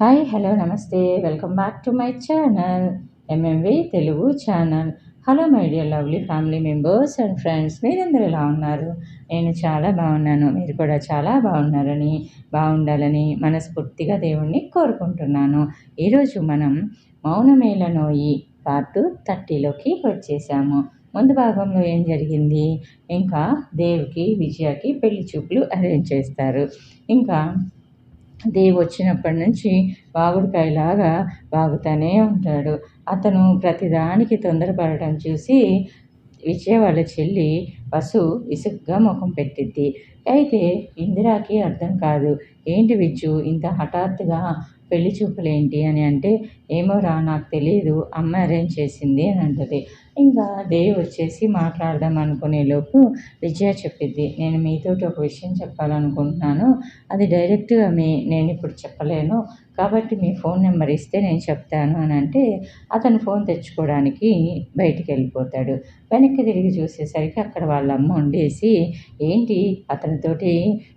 Hi hello నమస్తే. Welcome back to my channel MMV Telugu channel. Hello my dear lovely family members and friends. మీరందరూ ఎలా ఉన్నారు? నేను చాలా బాగున్నాను. మీరు కూడా చాలా బాగున్నారని బాగుండాలని మనస్ఫూర్తిగా దేవుణ్ణి కోరుకుంటున్నాను. ఈరోజు మనం మౌనమేల నోయి పార్ట్ థర్టీలోకి వచ్చేసాము. ముందు భాగంలో ఏం జరిగింది? ఇంకా దేవుకి విజయకి పెళ్ళి చూపులు అరేంజ్ చేస్తారు. ఇంకా దేవు వచ్చినప్పటి నుంచి బాగుడికాయలాగా బాగుతానే ఉంటాడు. అతను ప్రతిదానికి తొందరపడటం చూసి విజయ వాళ్ళ చెల్లి వసు విసుగ్గా ముఖం పెట్టిద్ది. అయితే ఇందిరాకి అర్థం కాదు. ఏంటి విజ్జు ఇంత హఠాత్తుగా పెళ్ళి చూపులేంటి అని అంటే ఏమోరా నాకు తెలియదు అమ్మ అరేంజ్ చేసింది అని అంటది. ఇంకా దేవి వచ్చేసి మాట్లాడదాం అనుకునేలోపు విజయ చెప్పిద్ది. నేను మీతోటి ఒక విషయం చెప్పాలనుకుంటున్నాను. అది డైరెక్ట్గా మీ నేను ఇప్పుడు చెప్పలేను. కాబట్టి మీ ఫోన్ నెంబర్ ఇస్తే నేను చెప్తాను అని అంటే అతను ఫోన్ తెచ్చుకోవడానికి బయటికి వెళ్ళిపోతాడు. వెనక్కి తిరిగి చూసేసరికి అక్కడ వాళ్ళ అమ్మ ఉండేసి ఏంటి? అతను అతనితోటి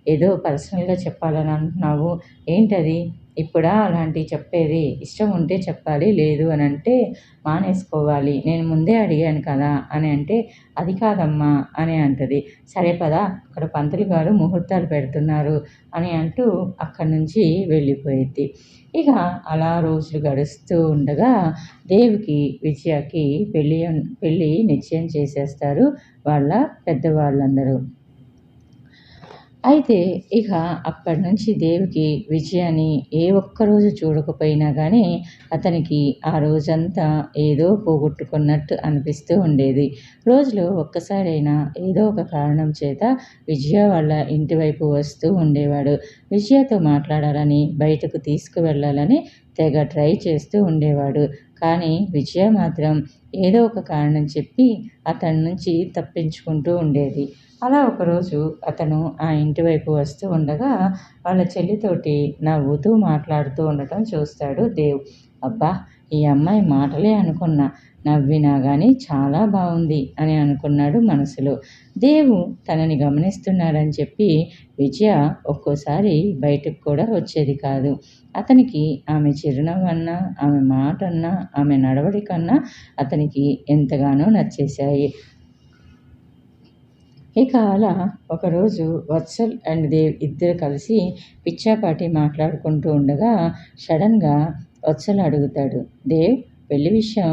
ఏదో పర్సనల్గా చెప్పాలని అంటున్నావు. ఏంటది? ఇప్పుడా అలాంటివి చెప్పేది? ఇష్టం ఉంటే చెప్పాలి లేదు అని అంటే మానేసుకోవాలి. నేను ముందే అడిగాను కదా అని అంటే అది కాదమ్మా అని అంటది. సరే పదా అక్కడ పంతులు గారు ముహూర్తాలు పెడుతున్నారు అని అంటూ అక్కడి నుంచి వెళ్ళిపోయింది. ఇక అలా రోజులు గడుస్తూ ఉండగా దేవికి విజయకి పెళ్ళి పెళ్ళి నిశ్చయం చేసేస్తారు వాళ్ళ పెద్దవాళ్ళందరూ. అయితే ఇక అప్పటి నుంచి దేవికి విజయాన్ని ఏ ఒక్కరోజు చూడకపోయినా కానీ అతనికి ఆ రోజంతా ఏదో పోగొట్టుకున్నట్టు అనిపిస్తూ ఉండేది. రోజులో ఒక్కసారైనా ఏదో ఒక కారణం చేత విజయ వాళ్ళ ఇంటి వైపు వస్తూ ఉండేవాడు. విజయతో మాట్లాడాలని బయటకు తీసుకువెళ్ళాలని తెగ ట్రై చేస్తూ ఉండేవాడు. కానీ విజయ మాత్రం ఏదో ఒక కారణం చెప్పి అతని నుంచి తప్పించుకుంటూ ఉండేది. అలా ఒకరోజు అతను ఆ ఇంటి వైపు వస్తూ ఉండగా వాళ్ళ చెల్లితోటి నవ్వుతూ మాట్లాడుతూ ఉండటం చూస్తాడు దేవ్. అబ్బా ఈ అమ్మాయి మాటలే అనుకున్నా. నవ్వినా కానీ చాలా బాగుంది అని అనుకున్నాడు మనసులో. దేవు తనని గమనిస్తున్నాడని చెప్పి విజయ ఒక్కోసారి బయటకు కూడా వచ్చేది కాదు. అతనికి ఆమె చిరునవ్వన్నా ఆమె మాట అన్నా ఆమె నడవడికన్నా అతనికి ఎంతగానో నచ్చేశాయి. ఇక అలా ఒకరోజు వత్సల్ అండ్ దేవ్ ఇద్దరు కలిసి పిచ్చాపాటి మాట్లాడుకుంటూ ఉండగా సడన్గా వత్సల్ అడుగుతాడు దేవ్ పెళ్ళి విషయం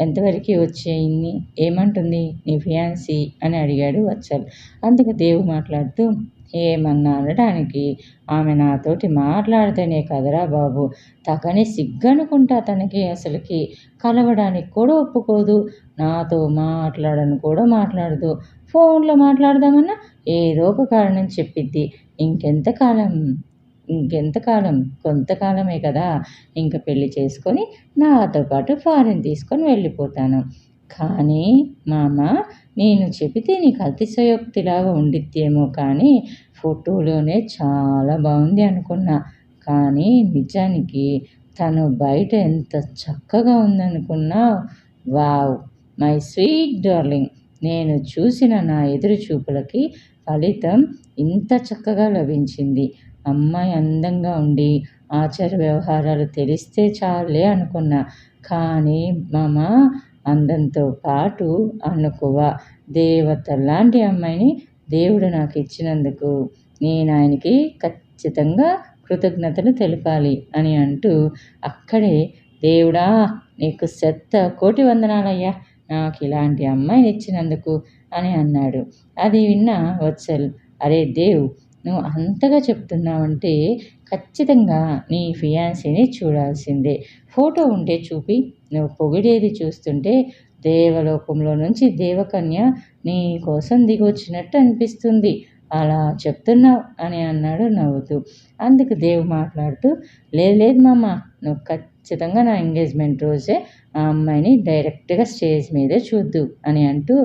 ఎంతవరకు వచ్చేయింది? ఏమంటుంది నీ ఫియాన్సీ? అని అడిగాడు వత్సల్. అందుకు దేవు మాట్లాడుతూ ఏమన్నా అనడానికి ఆమె నాతోటి మాట్లాడితేనే కదరా బాబు. తగని సిగ్గనుకుంటా తనకి అసలుకి కలవడానికి కూడా ఒప్పుకోదు. నాతో మాట్లాడను కూడా మాట్లాడదు. ఫోన్లో మాట్లాడదామన్నా ఏదో ఒక కారణం చెప్పిద్ది. ఇంకెంతకాలం? ఇంకెంతకాలం? కొంతకాలమే కదా. ఇంక పెళ్ళి చేసుకొని నాతో పాటు ఫారిన్ తీసుకొని వెళ్ళిపోతాను. కానీ మామ నేను చెబితే నీకు అతిశయోక్తిలాగా ఉండిద్దేమో కానీ ఫోటోలోనే చాలా బాగుంది అనుకున్నా. కానీ నిజానికి తను బయట ఎంత చక్కగా ఉందనుకున్నా వావ్! My sweet darling! నేను చూసిన నా ఎదురు చూపులకి ఫలితం ఇంత చక్కగా లభించింది. అమ్మాయి అందంగా ఉండి ఆచార వ్యవహారాలు తెలిస్తే చాలే అనుకున్నా. కానీ మామ అందంతో పాటు అనుకువ. దేవత లాంటి అమ్మాయిని దేవుడు నాకు ఇచ్చినందుకు నేను ఆయనకి ఖచ్చితంగా కృతజ్ఞతలు తెలపాలి అని అంటూ అక్కడే దేవుడా నీకు శత కోటి వందనాలయ్యా నాకు ఇలాంటి అమ్మాయిని ఇచ్చినందుకు అని అన్నాడు. అది విన్న వత్సల్ అరే దేవ్ నువ్వు అంతగా చెప్తున్నావంటే ఖచ్చితంగా నీ ఫియాన్సీని చూడాల్సిందే. ఫోటో ఉంటే చూపి నువ్వు పొగిడేది చూస్తుంటే దేవలోకంలో నుంచి దేవకన్య నీ కోసం దిగొచ్చినట్టు అనిపిస్తుంది. అలా చెప్తున్నావు అని అన్నాడు నవ్వుతూ. అందుకు దేవు మాట్లాడుతూ లేదు లేదు మామ నువ్వు ఖచ్చితంగా నా ఎంగేజ్మెంట్ రోజే ఆ అమ్మాయిని డైరెక్ట్గా స్టేజ్ మీదే చూద్దు అని అంటూ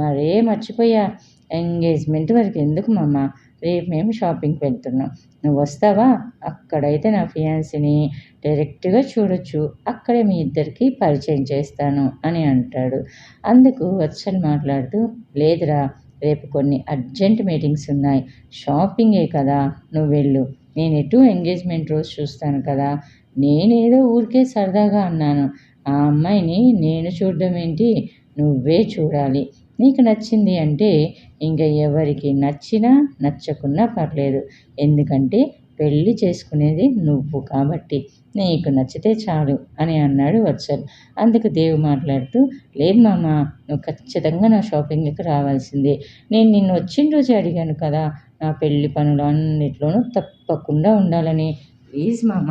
మరే మర్చిపోయా. ఎంగేజ్మెంట్ వరకు ఎందుకు మామ? రేపు మేము షాపింగ్కి వెళ్తున్నాం. నువ్వు వస్తావా? అక్కడైతే నా ఫియాన్సీని డైరెక్ట్గా చూడొచ్చు. అక్కడే మీ ఇద్దరికి పరిచయం చేస్తాను అని అంటాడు. అందుకు వచ్చని మాట్లాడుతూ లేదురా రేపు కొన్ని అర్జెంట్ మీటింగ్స్ ఉన్నాయి. షాపింగే కదా నువ్వు వెళ్ళు. నేను ఎటు ఎంగేజ్మెంట్ రోజు చూస్తాను కదా. నేనేదో ఊరికే సరదాగా అన్నాను. ఆ అమ్మాయిని నేను చూడడం ఏంటి నువ్వే చూడాలి. నీకు నచ్చింది అంటే ఇంకా ఎవరికి నచ్చినా నచ్చకున్నా పర్లేదు. ఎందుకంటే పెళ్ళి చేసుకునేది నువ్వు కాబట్టి. నీకు నచ్చితే చాలు అని అన్నాడు వత్సల్. అందుకు దేవు మాట్లాడుతూ లేదు మామ నువ్వు ఖచ్చితంగా నా షాపింగ్కి రావాల్సిందే. నేను నిన్ను వచ్చిన రోజు అడిగాను కదా నా పెళ్ళి పనులు అన్నిట్లోనూ తప్పకుండా ఉండాలని. ప్లీజ్ మామ.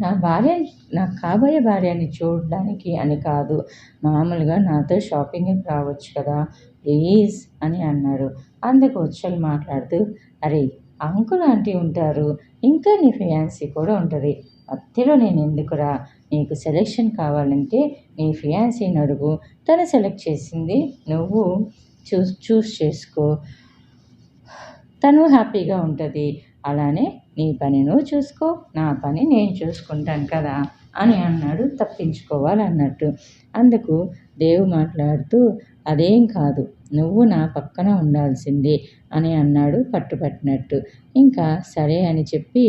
నా భార్య నాకు కాబోయే భార్యని చూడడానికి అని కాదు. మామూలుగా నాతో షాపింగ్కి రావచ్చు కదా ప్లీజ్ అని అన్నాడు. అందుకు వచ్చలు మాట్లాడుతూ అరే అంకుల్ ఆంటీ ఉంటారు. ఇంకా నీ ఫియాన్సీ కూడా ఉంటుంది. మధ్యలో నేను ఎందుకురా? నీకు సెలెక్షన్ కావాలంటే నీ ఫియాన్సీని అడుగు తను సెలెక్ట్ చేసింది నువ్వు చూస్ చూస్ చేసుకో. తను హ్యాపీగా ఉంటుంది. అలానే నీ పని నువ్వు చూసుకో నా పని నేను చూసుకుంటాను కదా అని అన్నాడు. తప్పించుకోవాలన్నట్టు. అందుకు దేవు మాట్లాడుతూ అదేం కాదు నువ్వు నా పక్కన ఉండాల్సిందే అని అన్నాడు పట్టుపట్టినట్టు. ఇంకా సరే అని చెప్పి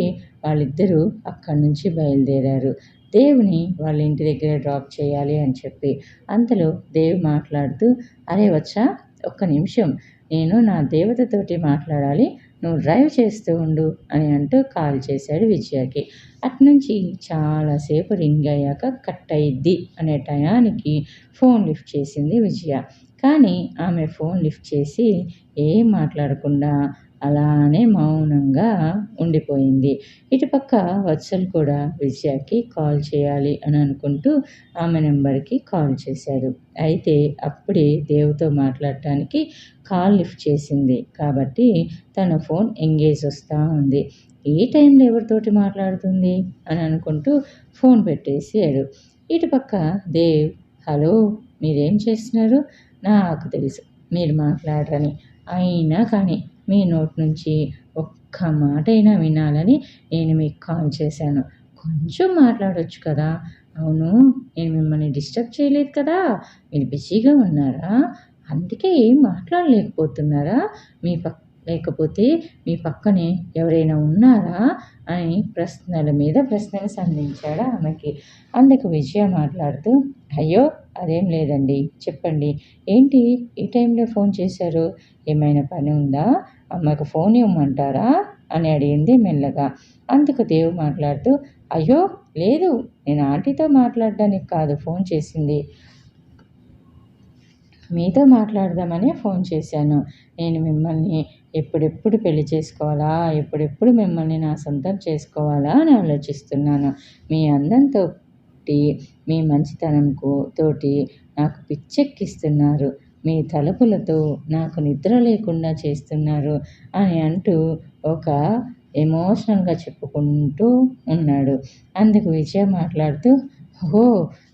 వాళ్ళిద్దరూ అక్కడి నుంచి బయలుదేరారు. దేవుని వాళ్ళ ఇంటి దగ్గర డ్రాప్ చేయాలి అని చెప్పి అంతలో దేవు మాట్లాడుతూ అరే వచ్చా ఒక్క నిమిషం. నేను నా దేవతతోటి మాట్లాడాలి నువ్వు డ్రైవ్ చేస్తూ ఉండు అని అంటూ కాల్ చేశాడు విజయకి. అట్నుంచి చాలాసేపు రింగ్ అయ్యాక కట్ అయ్యిద్ది అనే టయానికి ఫోన్ లిఫ్ట్ చేసింది విజయ. కానీ ఆమె ఫోన్ లిఫ్ట్ చేసి ఏం మాట్లాడకుండా అలానే మౌనంగా ఉండిపోయింది. ఇటుపక్క వత్సల్ కూడా విజయకి కాల్ చేయాలి అని అనుకుంటూ ఆమె నెంబర్కి కాల్ చేశాడు. అయితే అప్పుడే దేవుతో మాట్లాడటానికి కాల్ లిఫ్ట్ చేసింది. కాబట్టి తన ఫోన్ ఎంగేజ్ వస్తూ ఉంది. ఏ టైంలో ఎవరితోటి మాట్లాడుతుంది అని అనుకుంటూ ఫోన్ పెట్టేసాడు ఇటుపక్క దేవ్ హలో మీరేం చేస్తున్నారు? నాకు తెలుసు. మీరు మాట్లాడరని. అయినా కానీ మీ నోట్ నుంచి ఒక్క మాట అయినా వినాలని నేను మీకు కాల్ చేశాను. కొంచెం మాట్లాడవచ్చు కదా? అవును నేను మిమ్మల్ని డిస్టర్బ్ చేయలేదు కదా? మీరు బిజీగా ఉన్నారా? అందుకే ఏం మాట్లాడలేకపోతున్నారా? మీ పక్క లేకపోతే మీ పక్కనే ఎవరైనా ఉన్నారా అని ప్రశ్నల మీద ప్రశ్నలు సంధించాడు ఆమెకి. అందుకు విజయ మాట్లాడుతూ అయ్యో అదేం లేదండి. చెప్పండి. ఏంటి? ఈ టైంలో ఫోన్ చేశారు? ఏమైనా పని ఉందా? అమ్మకు ఫోన్ ఇవ్వమంటారా? అని అడిగింది మెల్లగా. అందుకు దేవు మాట్లాడుతూ అయ్యో లేదు. నేను ఆంటీతో మాట్లాడడానికి కాదు. ఫోన్ చేసింది. మీతో మాట్లాడదామని ఫోన్ చేశాను. నేను మిమ్మల్ని ఎప్పుడెప్పుడు పెళ్ళి చేసుకోవాలా? ఎప్పుడెప్పుడు మిమ్మల్ని నా సొంతం చేసుకోవాలా అని ఆలోచిస్తున్నాను. మీ అందంతో మీ మంచితనంకు తోటి నాకు పిచ్చెక్కిస్తున్నారు. మీ తలుపులతో నాకు నిద్ర లేకుండా చేస్తున్నారు అని అంటూ ఒక ఎమోషనల్గా చెప్పుకుంటూ ఉన్నాడు. అందుకు విజయ మాట్లాడుతూ ఓహో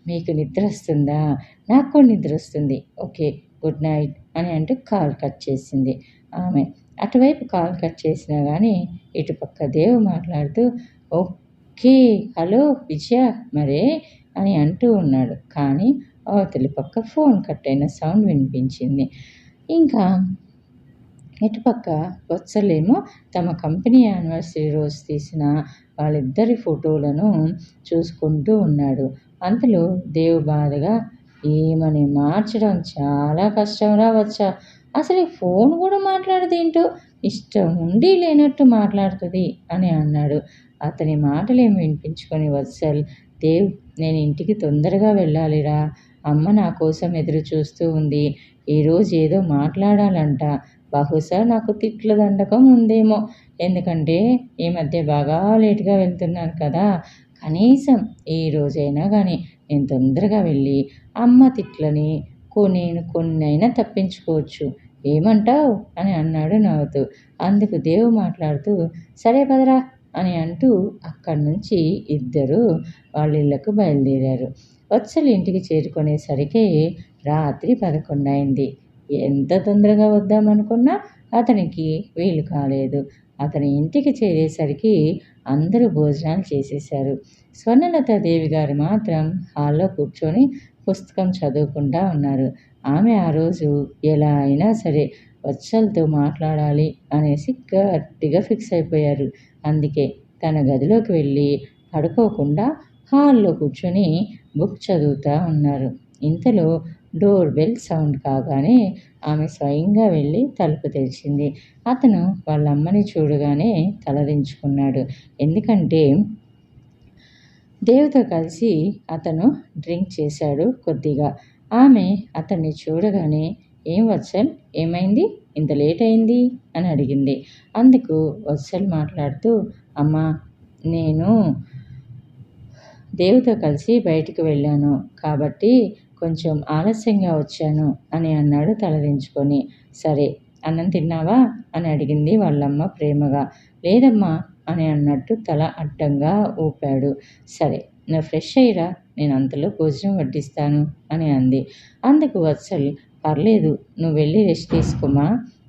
మీకు నిద్ర వస్తుందా? నాకు నిద్ర వస్తుంది. ఓకే గుడ్ నైట్ అని అంటూ కాల్ కట్ చేసింది. ఆమె అటువైపు కాల్ కట్ చేసినా కానీ ఇటుపక్క దేవు మాట్లాడుతూ ఓకే హలో విజయ మరే? అని అంటూ ఉన్నాడు. కానీ అవతలి పక్క ఫోన్ కట్ అయిన సౌండ్ వినిపించింది. ఇంకా ఇటుపక్క వత్సలేమో తమ కంపెనీ యానివర్సరీ రోజు తీసిన వాళ్ళిద్దరి ఫోటోలను చూసుకుంటూ ఉన్నాడు. అంతలో దేవు బాధగా ఏమని మార్చడం చాలా కష్టంరా వచ్చా అసలు ఈ ఫోన్ కూడా మాట్లాడదేంటో? ఇష్టం ఉండి లేనట్టు మాట్లాడుతుంది అని అన్నాడు. అతని మాటలేమి వినిపించుకొని వత్సల్ దేవ్ నేను ఇంటికి తొందరగా వెళ్ళాలిరా. అమ్మ నా కోసం ఎదురు చూస్తూ ఉంది. ఈరోజు ఏదో మాట్లాడాలంట. బహుశా నాకు తిట్ల దండకం ఉందేమో. ఎందుకంటే ఈ మధ్య బాగా లేటుగా వెళ్తున్నాను కదా. కనీసం ఈ రోజైనా కానీ నేను తొందరగా వెళ్ళి అమ్మ తిట్లని నేను కొన్నైనా తప్పించుకోవచ్చు. ఏమంటావు? అని అన్నాడు నవ్వుతూ అందుకు దేవు మాట్లాడుతూ సరే పదరా అని అంటూ అక్కడి నుంచి ఇద్దరు వాళ్ళ ఇళ్ళకు బయలుదేరారు. వత్సలు ఇంటికి చేరుకునేసరికి రాత్రి పదకొండైంది. ఎంత తొందరగా వద్దామనుకున్నా అతనికి వీలు కాలేదు. అతని ఇంటికి చేరేసరికి అందరూ భోజనాలు చేసేశారు. స్వర్ణలత దేవి గారు మాత్రం హాల్లో కూర్చొని పుస్తకం చదువుకుంటా ఉన్నారు. ఆమె ఆ రోజు ఎలా అయినా సరే వత్సలతో మాట్లాడాలి అనేసి గట్టిగా ఫిక్స్ అయిపోయారు. అందుకే తన గదిలోకి వెళ్ళి పడుకోకుండా హాల్లో కూర్చొని బుక్ చదువుతూ ఉన్నారు. ఇంతలో డోర్ బెల్ సౌండ్ కాగానే ఆమె స్వయంగా వెళ్ళి తలుపు తెరిచింది. అతను వాళ్ళ అమ్మని చూడగానే తలదించుకున్నాడు. ఎందుకంటే దేవతో కలిసి అతను డ్రింక్ చేశాడు కొద్దిగా. ఆమె అతన్ని చూడగానే ఏం వత్సల్? ఏమైంది? ఇంత లేట్ అయింది? అని అడిగింది. అందుకు వత్సల్ మాట్లాడుతూ అమ్మా నేను దేవుతో కలిసి బయటికి వెళ్ళాను కాబట్టి కొంచెం ఆలస్యంగా వచ్చాను అని అన్నాడు తలదించుకొని సరే అన్నం తిన్నావా? అని అడిగింది వాళ్ళమ్మ ప్రేమగా. లేదమ్మా అని అన్నట్టు తల అడ్డంగా ఊపాడు. సరే నా ఫ్రెష్ అయ్యిరా నేను అంతలో భోజనం వడ్డిస్తాను అని అంది. అందుకు వత్సల్ పర్లేదు నువ్వు వెళ్ళి రెస్ట్ తీసుకోమా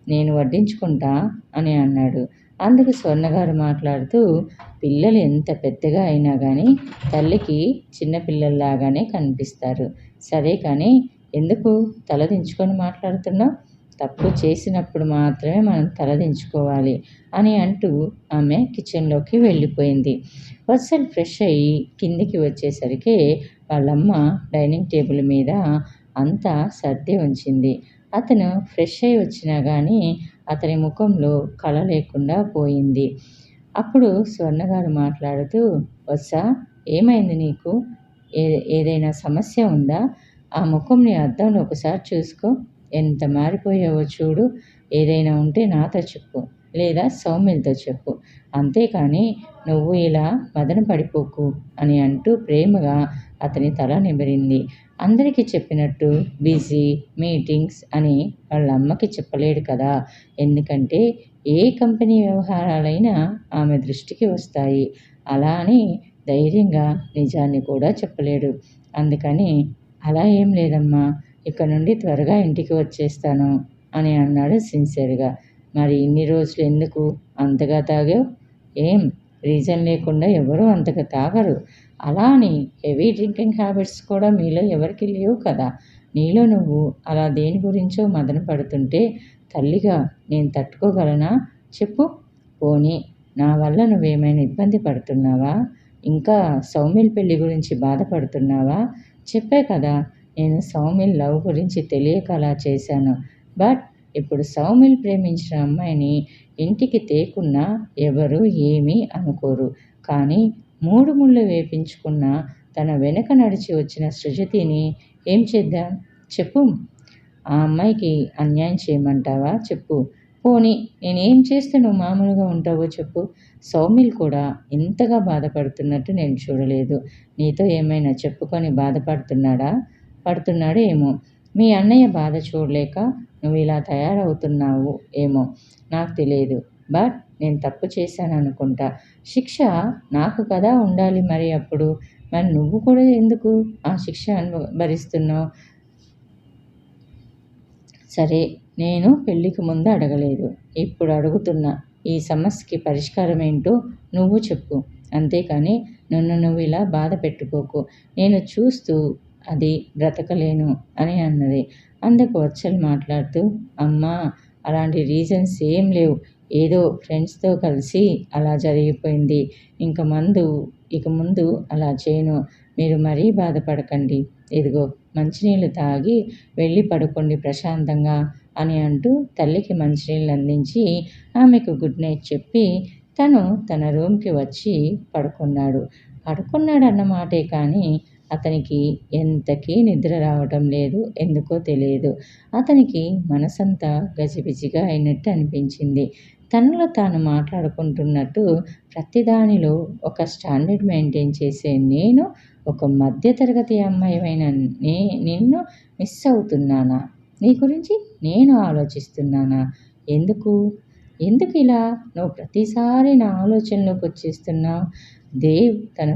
నేను వడ్డించుకుంటా అని అన్నాడు. అందుకు స్వర్ణగారు మాట్లాడుతూ పిల్లలు ఎంత పెద్దగా అయినా కానీ తల్లికి చిన్నపిల్లల్లాగానే కనిపిస్తారు. సరే కానీ ఎందుకు తలదించుకొని మాట్లాడుతున్నావు? తప్పు చేసినప్పుడు మాత్రమే మనం తలదించుకోవాలి అని అంటూ ఆమె కిచెన్లోకి వెళ్ళిపోయింది. వత్సల్ ఫ్రెష్ అయ్యి కిందికి వచ్చేసరికి వాళ్ళమ్మ డైనింగ్ టేబుల్ మీద అంతా సర్ది ఉంచింది. అతను ఫ్రెష్ అయి వచ్చినా కానీ అతని ముఖంలో కళ లేకుండా పోయింది. అప్పుడు స్వర్ణగారు మాట్లాడుతూ వత్సా ఏమైంది నీకు? ఏ ఏదైనా సమస్య ఉందా? ఆ ముఖంని అద్దంలో ఒకసారి చూసుకో. ఎంత మారిపోయావో చూడు. ఏదైనా ఉంటే నాతో చెప్పు లేదా సౌమ్యులతో చెప్పు. అంతేకాని నువ్వు ఇలా మదన పడిపోకు అని అంటూ ప్రేమగా అతని తల నిమిరింది అందరికీ చెప్పినట్టు బిజీ మీటింగ్స్ అని వాళ్ళ అమ్మకి చెప్పలేడు కదా. ఎందుకంటే ఏ కంపెనీ వ్యవహారాలైనా ఆమె దృష్టికి వస్తాయి. అలా అని ధైర్యంగా నిజాన్ని కూడా చెప్పలేడు. అందుకని అలా ఏం లేదమ్మా. ఇక్కడ నుండి త్వరగా ఇంటికి వచ్చేస్తాను అని అన్నాడు సిన్సియర్గా. మరి ఇన్ని రోజులు ఎందుకు? అంతగా తాగావు? ఏం? రీజన్ లేకుండా ఎవరూ అంతగా తాగరు. అలా అని హెవీ డ్రింకింగ్ హ్యాబిట్స్ కూడా మీలో ఎవరికి లేవు కదా. నీలో నువ్వు అలా దేని గురించో మదన పడుతుంటే తల్లిగా నేను తట్టుకోగలనా? చెప్పు. పోనీ నా వల్ల నువ్వేమైనా ఇబ్బంది పడుతున్నావా? ఇంకా సౌమిల్ పెళ్ళి గురించి బాధపడుతున్నావా? చెప్పే కదా. నేను సౌమిల్ లవ్ గురించి తెలియక అలా చేశాను. బట్ ఇప్పుడు సౌమిల్ ప్రేమించిన అమ్మాయిని ఇంటికి తేకున్నా ఎవరు ఏమీ అనుకోరు. కానీ మూడు ముళ్ళు వేపించుకున్న తన వెనక నడిచి వచ్చిన సృజతిని ఏం చేద్దాం? చెప్పు. ఆ అమ్మాయికి అన్యాయం చేయమంటావా? చెప్పు. పోనీ నేనేం చేస్తే నువ్వు మామూలుగా ఉంటావో చెప్పు. సౌమిల్ కూడా ఇంతగా బాధపడుతున్నట్టు నేను చూడలేదు. నీతో ఏమైనా చెప్పుకొని బాధపడుతున్నాడా? పడుతున్నాడు ఏమో. మీ అన్నయ్య బాధ చూడలేక నువ్వు ఇలా తయారవుతున్నావు ఏమో. నాకు తెలియదు. బట్ నేను తప్పు చేశాను అనుకుంటా శిక్ష నాకు కదా ఉండాలి మరి అప్పుడు? మరి నువ్వు కూడా ఎందుకు ఆ శిక్ష అనుభ భరిస్తున్నావు సరే నేను పెళ్ళికి ముందు అడగలేదు. ఇప్పుడు అడుగుతున్నా. ఈ సమస్యకి పరిష్కారం ఏంటో నువ్వు చెప్పు. అంతేకాని నన్ను నువ్వు ఇలా బాధ పెట్టుకోకు. నేను చూస్తూ అది బ్రతకలేను అని అన్నది. అందుకు వచ్చలు మాట్లాడుతూ అమ్మా అలాంటి రీజన్స్ ఏం లేవు. ఏదో ఫ్రెండ్స్తో కలిసి అలా జరిగిపోయింది. ఇంక మందు ఇక ముందు అలా చేయను. మీరు మరీ బాధపడకండి. ఇదిగో మంచినీళ్ళు తాగి వెళ్ళి పడుకోండి ప్రశాంతంగా అని అంటూ తల్లికి మంచినీళ్ళు అందించి ఆమెకు గుడ్ నైట్ చెప్పి తను తన రూమ్కి వచ్చి పడుకున్నాడు. పడుకున్నాడు అన్నమాటే కానీ అతనికి ఎంతకీ నిద్ర రావటం లేదు ఎందుకో తెలియదు. అతనికి మనసంతా గజిబిజిగా అయినట్టు అనిపించింది. తనలో తాను మాట్లాడుకుంటున్నట్టు ప్రతిదానిలో ఒక స్టాండర్డ్ మెయింటైన్ చేసే నేను ఒక మధ్యతరగతి అమ్మాయివైన నే నిన్ను మిస్ అవుతున్నానా? నీ గురించి నేను ఆలోచిస్తున్నానా? ఎందుకు? ఎందుకు ఇలా నువ్వు ప్రతిసారి నా ఆలోచనలోకి వచ్చేస్తున్నావు? దేవ్ తన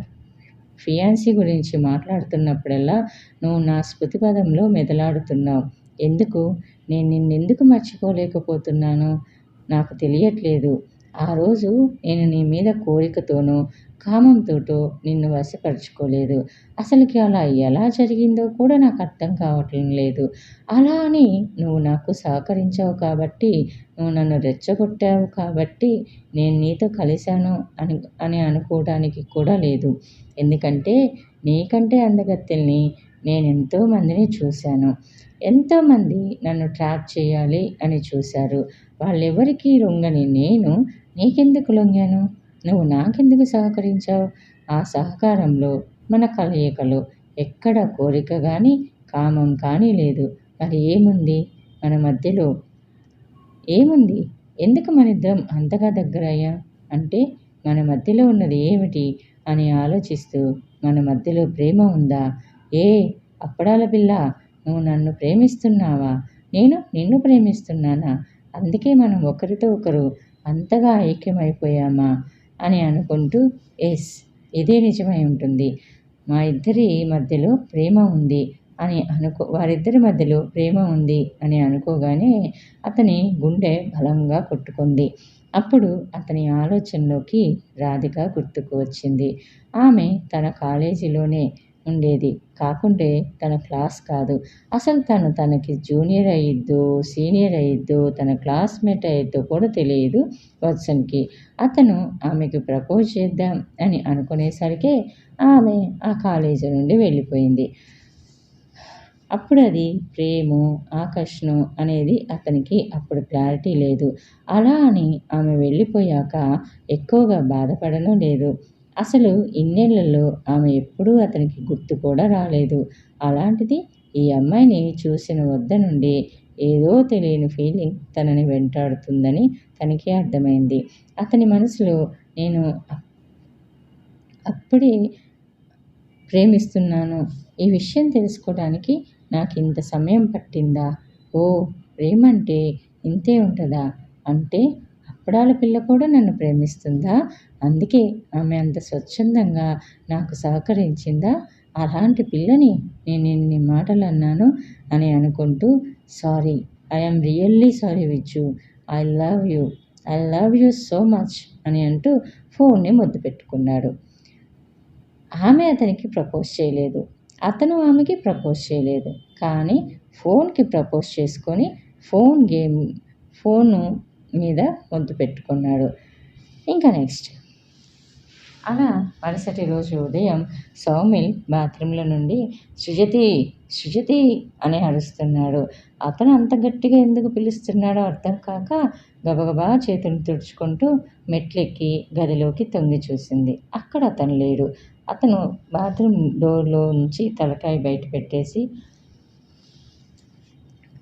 ఫియాన్సీ గురించి మాట్లాడుతున్నప్పుడల్లా నువ్వు నా స్మృతిపదంలో మెదలాడుతున్నావు. ఎందుకు? నేను నిన్నెందుకు మర్చిపోలేకపోతున్నాను? నాకు తెలియట్లేదు. ఆ రోజు నేను నీ మీద కోరికతోనూ కామంతోటో నిన్ను వశపరుచుకోలేదు. అసలుకి అలా ఎలా జరిగిందో కూడా నాకు అర్థం కావటం లేదు. అలా అని నువ్వు నాకు సహకరించావు కాబట్టి నువ్వు నన్ను రెచ్చగొట్టావు కాబట్టి నేను నీతో కలిశాను అని అని అనుకోవడానికి కూడా లేదు. ఎందుకంటే నీకంటే అందగత్తెల్ని నేను ఎంతో మందిని చూశాను. ఎంతోమంది నన్ను ట్రాప్ చేయాలి అని చూశారు. వాళ్ళెవరికీ లొంగని నేను నీకెందుకు లొంగాను? నువ్వు నాకెందుకు సహకరించావు? ఆ సహకారంలో మన కలయికలో ఎక్కడ కోరిక కానీ కామం కానీ లేదు. మరి ఏముంది? మన మధ్యలో ఏముంది? ఎందుకు మన ఇద్దరం అంతగా దగ్గరయ్యా? అంటే మన మధ్యలో ఉన్నది ఏమిటి అని ఆలోచిస్తూ మన మధ్యలో ప్రేమ ఉందా? ఏ అప్పడాల పిల్ల నువ్వు నన్ను ప్రేమిస్తున్నావా? నేను నిన్ను ప్రేమిస్తున్నానా? అందుకే మనం ఒకరితో ఒకరు అంతగా ఐక్యమైపోయామా? అని అనుకుంటూ ఎస్ ఇదే నిజమై ఉంటుంది. మా ఇద్దరి మధ్యలో ప్రేమ ఉంది అని అనుకో వారిద్దరి మధ్యలో ప్రేమ ఉంది అని అనుకోగానే అతని గుండె బలంగా కొట్టుకుంది. అప్పుడు అతని ఆలోచనలోకి రాధిక గుర్తుకు వచ్చింది. ఆమె తన కాలేజీలోనే ఉండేది. కాకుంటే తన క్లాస్ కాదు. అసలు తను తనకి జూనియర్ అయ్యిద్దో సీనియర్ అయ్యిద్దో తన క్లాస్మేట్ అయ్యిద్దో కూడా తెలియదు వత్సన్కి. అతను ఆమెకు ప్రపోజ్ చేద్దాం అని అనుకునేసరికి ఆమె ఆ కాలేజీ నుండి వెళ్ళిపోయింది. అప్పుడు అది ప్రేమ ఆకర్షణ అనేది అతనికి అప్పుడు క్లారిటీ లేదు. అలా అని ఆమె వెళ్ళిపోయాక ఎక్కువగా బాధపడడం లేదు. అసలు ఇన్నేళ్ళలో ఆమె ఎప్పుడూ అతనికి గుర్తు కూడా రాలేదు. అలాంటిది ఈ అమ్మాయిని చూసిన వద్ద నుండి ఏదో తెలియని ఫీలింగ్ తనని వెంటాడుతుందని తనకి అర్థమైంది. అతని మనసులో నేను అప్పుడే ప్రేమిస్తున్నాను. ఈ విషయం తెలుసుకోవడానికి నాకు ఇంత సమయం పట్టిందా? ఓ ప్రేమంటే ఇంతే ఉంటుందా? అంటే అప్పడాల పిల్ల కూడా నన్ను ప్రేమిస్తుందా? అందుకే ఆమె అంత స్వచ్ఛందంగా నాకు సహకరించిందా? అలాంటి పిల్లని నేను ఇన్ని మాటలు అన్నాను అని అనుకుంటూ sorry I'm really sorry Vichu I love you. I love you so much అని అంటూ ఫోన్ని ముద్దు పెట్టుకున్నాడు. ఆమె అతనికి ప్రపోజ్ చేయలేదు. అతను ఆమెకి ప్రపోజ్ చేయలేదు. కానీ ఫోన్కి ప్రపోజ్ చేసుకొని ఫోన్ గేమ్ ఫోను మీద గొంతు పెట్టుకున్నాడు. ఇంకా నెక్స్ట్. అలా మరుసటి రోజు ఉదయం సౌమిల్ బాత్రూంలో నుండి సుజతి సుజతి అని అరుస్తున్నాడు. అతను అంత గట్టిగా ఎందుకు పిలుస్తున్నాడో అర్థం కాక గబగబా చేతులు తుడుచుకుంటూ మెట్లెక్కి గదిలోకి తొంగి చూసింది. అక్కడ అతను లేడు. అతను బాత్రూమ్ డోర్లో నుంచి తలకాయ బయట పెట్టేసి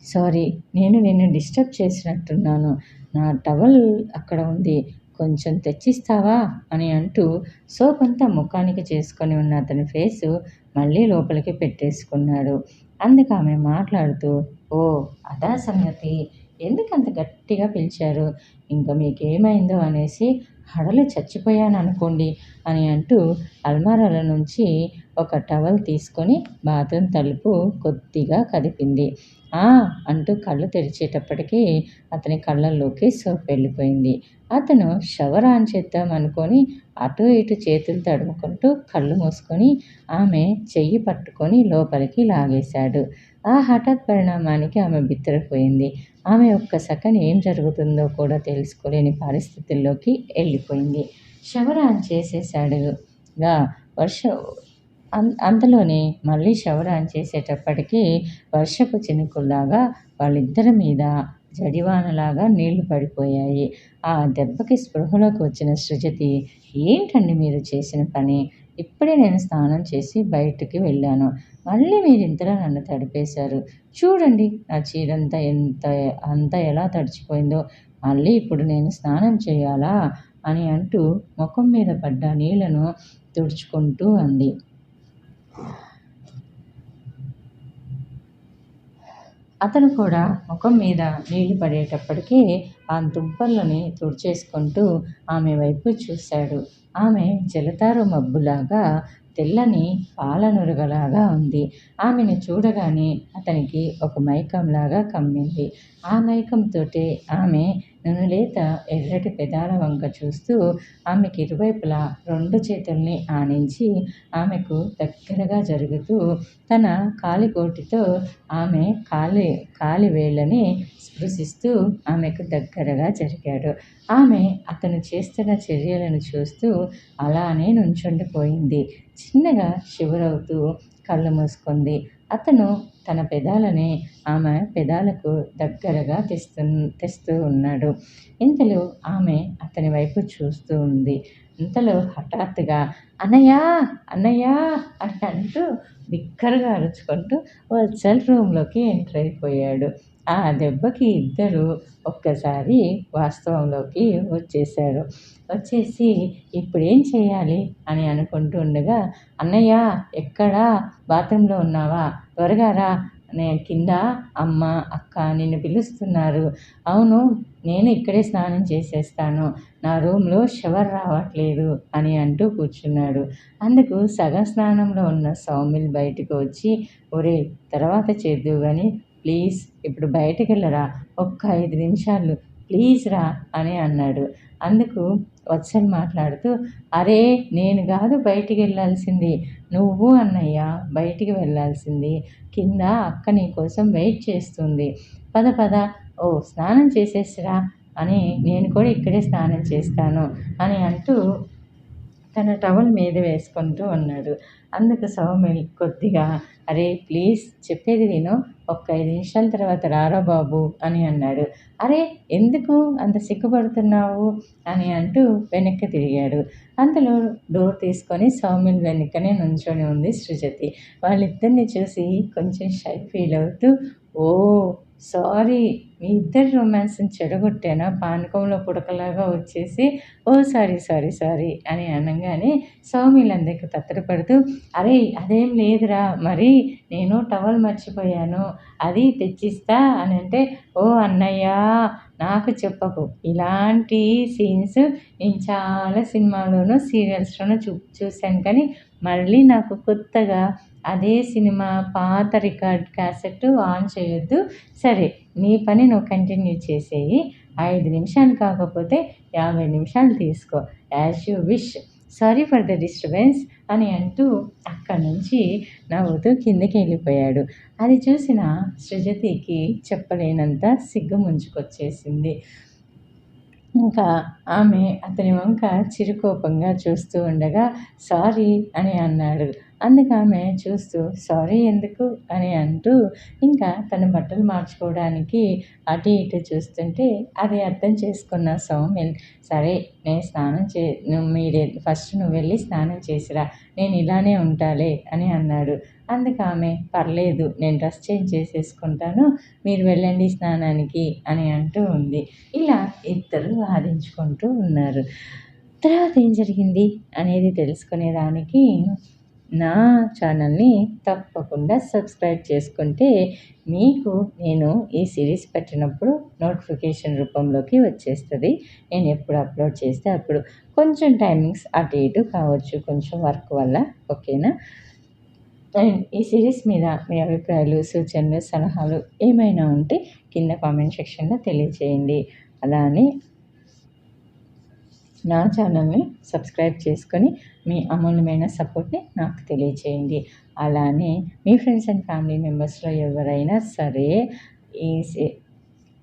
సారీ నేను నిన్ను డిస్టర్బ్ చేసినట్టున్నాను. నా టవల్ అక్కడ ఉంది. కొంచెం తెచ్చిస్తావా? అని అంటూ సోప్ అంతా ముఖానికి చేసుకొని ఉన్న అతని ఫేసు మళ్ళీ లోపలికి పెట్టేసుకున్నాడు. అందుకు ఆమె మాట్లాడుతూ ఓ అదా సంగతి. ఎందుకు అంత గట్టిగా పిలిచారు? ఇంకా మీకేమైందో అనేసి హడలు చచ్చిపోయాను అనుకోండి అని అంటూ అల్మారాల నుంచి ఒక టవల్ తీసుకొని బాత్రూమ్ తలుపు కొద్దిగా కదిపింది. అంటూ కళ్ళు తెరిచేటప్పటికీ అతని కళ్ళల్లోకి సోప్ వెళ్ళిపోయింది. అతను షవర్ ఆన్ చేద్దాం అనుకొని అటు ఇటు చేతులు తడుముకుంటూ కళ్ళు మూసుకొని ఆమె చెయ్యి పట్టుకొని లోపలికి లాగేశాడు. ఆ హఠాత్ పరిణామానికి ఆమె బిత్తరపోయింది. ఆమె ఒక్క సెకండ్ ఏం జరుగుతుందో కూడా తెలుసుకోలేని పరిస్థితుల్లోకి వెళ్ళిపోయింది. షవర్ ఆన్ చేసేసాడుగా వర్ష అంతలోనే మళ్ళీ షవర్ ఆన్ వర్షపు చినుకుల్లాగా వాళ్ళిద్దరి మీద జడివానలాగా నీళ్ళు పడిపోయాయి. ఆ దెబ్బకి స్పృహలోకి వచ్చిన సృజతి ఏంటండి మీరు చేసిన పని? ఇప్పుడే నేను స్నానం చేసి బయటికి వెళ్ళాను. మళ్ళీ మీరు ఇంతలో నన్ను తడిపేశారు. చూడండి నా చీరంతా ఎంత అంతా ఎలా తడిచిపోయిందో. మళ్ళీ ఇప్పుడు నేను స్నానం చేయాలా? అని అంటూ ముఖం మీద పడ్డ నీళ్ళను తుడుచుకుంటూ అంది. అతను కూడా ముఖం మీద నీళ్ళు పడేటప్పటికీ ఆ దుంపల్ని తుడిచేసుకుంటూ ఆమె వైపు చూశాడు. ఆమె జలతారు మబ్బులాగా తెల్లని పాలనురగలాగా ఉంది. ఆమెను చూడగానే అతనికి ఒక మైకంలాగా కమ్మింది. ఆ మైకంతోటే ఆమె నునులేత ఎర్రటి పెదాల వంక చూస్తూ ఆమెకి ఇరువైపులా రెండు చేతుల్ని ఆనించి ఆమెకు దగ్గరగా జరుగుతూ తన కాలికోటితో ఆమె కాలి కాలి వేళ్ళని స్పృశిస్తూ ఆమెకు దగ్గరగా జరిగాడు. ఆమె అతను చేస్తున్న చర్యలను చూస్తూ అలానే నుంచుండిపోయింది. చిన్నగా శివరవుతూ కళ్ళు మూసుకుంది. అతను తన పెదాలని ఆమె పెదాలకు దగ్గరగా తెస్తు తెస్తూ ఉన్నాడు. ఇంతలో ఆమె అతని వైపు చూస్తూ ఉంది. ఇంతలో హఠాత్తుగా అన్నయ్య అన్నయ్య అని అంటూ బిక్కరగా అరుచుకుంటూ వత్సల్ రూమ్లోకి ఎంటర్ అయిపోయాడు. ఆ దెబ్బకి ఇద్దరు ఒక్కసారి వాస్తవంలోకి వచ్చేసారు వచ్చేసి ఇప్పుడేం చేయాలి అని అనుకుంటూ ఉండగా అన్నయ్య ఎక్కడా? బాత్రూంలో ఉన్నావా? త్వరగా రా. నేను కింద అమ్మ అక్క నిన్ను పిలుస్తున్నారు. అవును నేను ఇక్కడే స్నానం చేసేస్తాను. నా రూమ్లో షవర్ రావట్లేదు అని అంటూ కూర్చున్నాడు. అందుకు సగం స్నానంలో ఉన్న సౌమిల్ బయటకు వచ్చి ఒరే తర్వాత చేద్దు కానీ ప్లీజ్ ఇప్పుడు బయటికి వెళ్ళరా? ఒక్క ఐదు నిమిషాలు. ప్లీజ్ రా అని అన్నాడు. అందుకు వత్సల్ మాట్లాడుతూ అరే నేను కాదు బయటికి వెళ్ళాల్సింది. నువ్వు అన్నయ్య బయటికి వెళ్ళాల్సింది. కింద అక్క నీ కోసం వెయిట్ చేస్తుంది. పద పద. ఓ స్నానం చేసేసిరా అని నేను కూడా ఇక్కడే స్నానం చేస్తాను అని అంటూ తన టవల్ మీద వేసుకుంటూ ఉన్నాడు. అందుకు సౌమిల్ కొద్దిగా అరే ప్లీజ్ చెప్పేది నేను ఒక్క ఐదు నిమిషాల తర్వాత రారా బాబు అని అన్నాడు. అరే ఎందుకు అంత సిగ్గుపడుతున్నావు? అని అంటూ వెనక్కి తిరిగాడు. అందులో డోర్ తీసుకొని సౌమిల్ వెనుకనే నుంచొని ఉంది సృజతి. వాళ్ళిద్దరిని చూసి కొంచెం షై ఫీల్ అవుతూ ఓ సారీ. మీ ఇద్దరి రొమాన్స్ని చెడగొట్టానా? పానకంలో పుడకలాగా వచ్చేసి ఓ సారీ సారీ సారీ అని అనగానే సౌమిలందరికి తత్తరపడుతూ అరే అదేం లేదురా మరి నేను టవల్ మర్చిపోయాను అది తెచ్చిస్తా అని అంటే ఓ అన్నయ్య నాకు చెప్పకు. ఇలాంటి సీన్స్ నేను చాలా సినిమాలోనూ సీరియల్స్లోనూ చూ చూశాను కానీ మళ్ళీ నాకు కొత్తగా అదే సినిమా పాత రికార్డ్ క్యాసెట్ ఆన్ చేయొద్దు. సరే నీ పని నువ్వు కంటిన్యూ చేసేయి. ఐదు నిమిషాలు కాకపోతే యాభై నిమిషాలు తీసుకో. As you wish. Sorry for the disturbance అని అంటూ అక్కడి నుంచి నవ్వుతూ కిందకి వెళ్ళిపోయాడు. అది చూసిన సృజతికి చెప్పలేనంత సిగ్గు ముంచుకొచ్చేసింది. ఇంకా ఆమె అతని వంక చిరుకోపంగా చూస్తూ ఉండగా సారీ అని అన్నాడు. అందుకు ఆమె చూస్తూ సారీ ఎందుకు? అని అంటూ ఇంకా తన బట్టలు మార్చుకోవడానికి అటు ఇటు చూస్తుంటే అది అర్థం చేసుకున్న సౌమిల్ సరే నేను స్నానం చే మీరే ఫస్ట్ నువ్వు వెళ్ళి స్నానం చేసిరా నేను ఇలానే ఉంటాలే అని అన్నాడు. అందుకు ఆమె పర్లేదు నేను డ్రెస్ చేంజ్ చేసేసుకుంటాను మీరు వెళ్ళండి స్నానానికి అని అంటూ ఉంది. ఇలా ఇద్దరు వాదించుకుంటూ ఉన్నారు. తర్వాత ఏం జరిగింది అనేది తెలుసుకునేదానికి నా ఛానల్ని తప్పకుండా సబ్స్క్రైబ్ చేసుకుంటే మీకు నేను ఈ సిరీస్ పెట్టినప్పుడు నోటిఫికేషన్ రూపంలోకి వచ్చేస్తుంది. నేను ఎప్పుడు అప్లోడ్ చేస్తే అప్పుడు కొంచెం టైమింగ్స్ అటు ఇటు కావచ్చు కొంచెం వర్క్ వల్ల ఓకేనా? అండ్ ఈ సిరీస్ మీద మీ అభిప్రాయాలు సూచనలు సలహాలు ఏమైనా ఉంటే కింద కామెంట్ సెక్షన్లో తెలియచేయండి. అలానే నా ఛానల్ని సబ్స్క్రైబ్ చేసుకొని మీ అమూల్యమైన సపోర్ట్ని నాకు తెలియచేయండి. అలానే మీ ఫ్రెండ్స్ అండ్ ఫ్యామిలీ మెంబర్స్లో ఎవరైనా సరే ఈ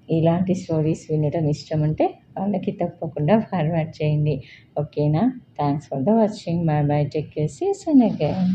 ఇలాంటి స్టోరీస్ వినడం ఇష్టం ఉంటే వాళ్ళకి తప్పకుండా ఫార్వర్డ్ చేయండి. ఓకేనా? Thanks for the watching. My bye tech KC soon again.